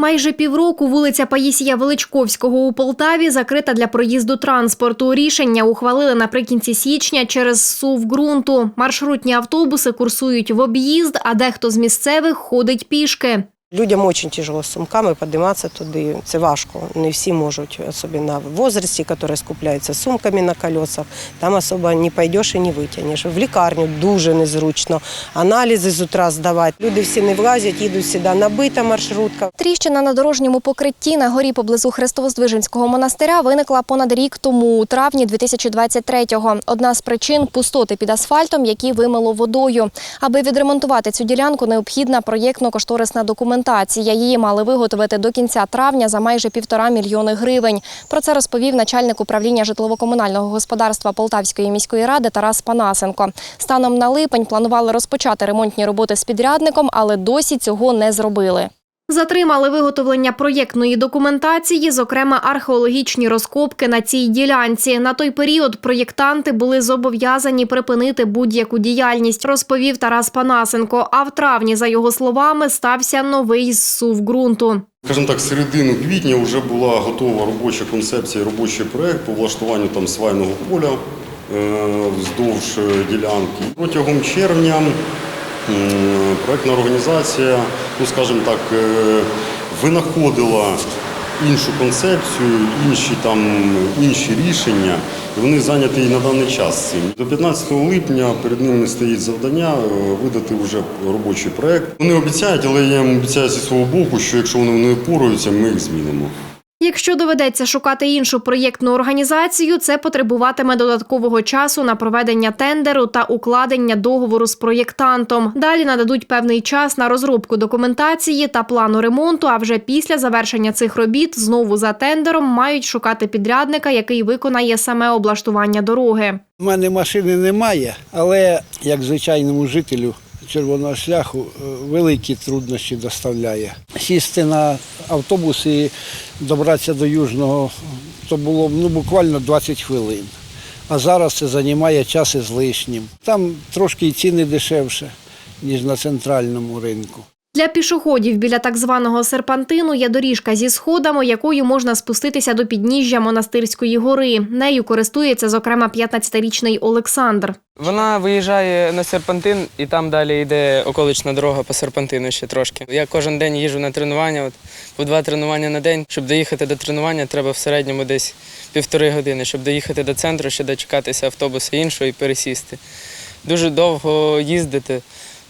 Майже півроку вулиця Паїсія Величковського у Полтаві закрита для проїзду транспорту. Рішення ухвалили наприкінці січня через сув ґрунту. Маршрутні автобуси курсують в об'їзд, а дехто з місцевих ходить пішки. Людям дуже тяжело з сумками підніматися туди. Це важко. Не всі можуть, особливо в возрасті, які скупляються сумками на колесах. Там особо не пойдеш і не витягнеш. В лікарню дуже незручно. Аналізи з утра здавати. Люди всі не влазять, їдуть сюди набита маршрутка. Тріщина на дорожньому покритті на горі поблизу Христовоздвиженського монастиря виникла понад рік тому, у травні 2023-го. Одна з причин пустоти під асфальтом, які вимило водою. Аби відремонтувати цю ділянку, необхідна проєктно-кошторисна документація. Її мали виготовити до кінця травня за майже півтора мільйони гривень. Про це розповів начальник управління житлово-комунального господарства Полтавської міської ради Тарас Панасенко. Станом на липень планували розпочати ремонтні роботи з підрядником, але досі цього не зробили. Затримали виготовлення проєктної документації, зокрема археологічні розкопки на цій ділянці. На той період проєктанти були зобов'язані припинити будь-яку діяльність, розповів Тарас Панасенко. А в травні, за його словами, стався новий зсув ґрунту. Скажімо так, середину квітня вже була готова робоча концепція, робочий проект по влаштуванню там свайного поля е, вздовж е, ділянки. Протягом червня м, проектна організація, ну скажімо так, е, винаходила іншу концепцію, інші там інші рішення. І вони зайняті і на даний час цим. До 15 липня перед ними стоїть завдання е, видати вже робочий проект. Вони обіцяють, але я їм обіцяю зі свого боку, що якщо вони не впораються, ми їх змінимо. Якщо доведеться шукати іншу проєктну організацію, це потребуватиме додаткового часу на проведення тендеру та укладення договору з проєктантом. Далі нададуть певний час на розробку документації та плану ремонту. А вже після завершення цих робіт знову за тендером мають шукати підрядника, який виконає саме облаштування дороги. У мене машини немає, але як звичайному жителю червоного шляху е, великі труднощі доставляє. Сісти на автобус і добратися до Южного то було ну, буквально 20 хвилин. А зараз це займає час із лишнім. Там трошки і ціни дешевше, ніж на центральному ринку. Для пішоходів біля так званого серпантину є доріжка зі сходами, якою можна спуститися до підніжжя монастирської гори. Нею користується, зокрема, 15-річний Олександр. Вона виїжджає на серпантин, і там далі йде околична дорога по серпантину ще трошки. Я кожен день їжджу на тренування, от, по два тренування на день. Щоб доїхати до тренування, треба в середньому десь півтори години. Щоб доїхати до центру, ще дочекатися автобуса іншого і пересісти. Дуже довго їздити,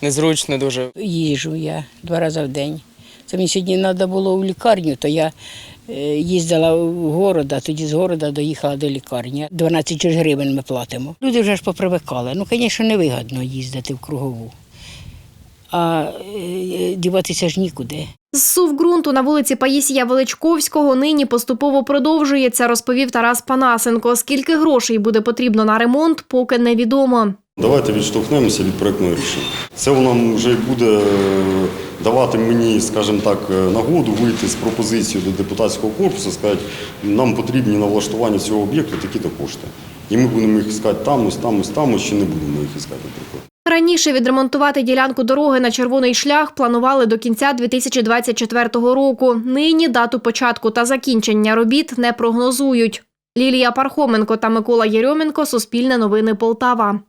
незручно дуже. їжу я два рази в день. Це мені сьогодні треба було в лікарню, то я е, їздила в город, а тоді з города доїхала до лікарні. 12 гривень ми платимо. Люди вже ж попривикали. Ну, звісно, невигідно їздити в кругову. А е, діватися ж нікуди. Зсув ґрунту на вулиці Паїсія Величковського нині поступово продовжується, розповів Тарас Панасенко. Скільки грошей буде потрібно на ремонт, поки невідомо. Давайте відштовхнемося від проектного рішення. Це воно вже буде е, давати мені, скажімо так, е, нагоду вийти з пропозицією до депутатського корпусу, сказати, нам потрібні на влаштування цього об'єкту такі-то кошти. І ми будемо їх іскати там, ось там, ось там, ось чи не будемо їх іскати, наприклад. Раніше відремонтувати ділянку дороги на червоний шлях планували до кінця 2024 року. Нині дату початку та закінчення робіт не прогнозують. Лілія Пархоменко та Микола Єрьоменко Суспільне новини Полтава.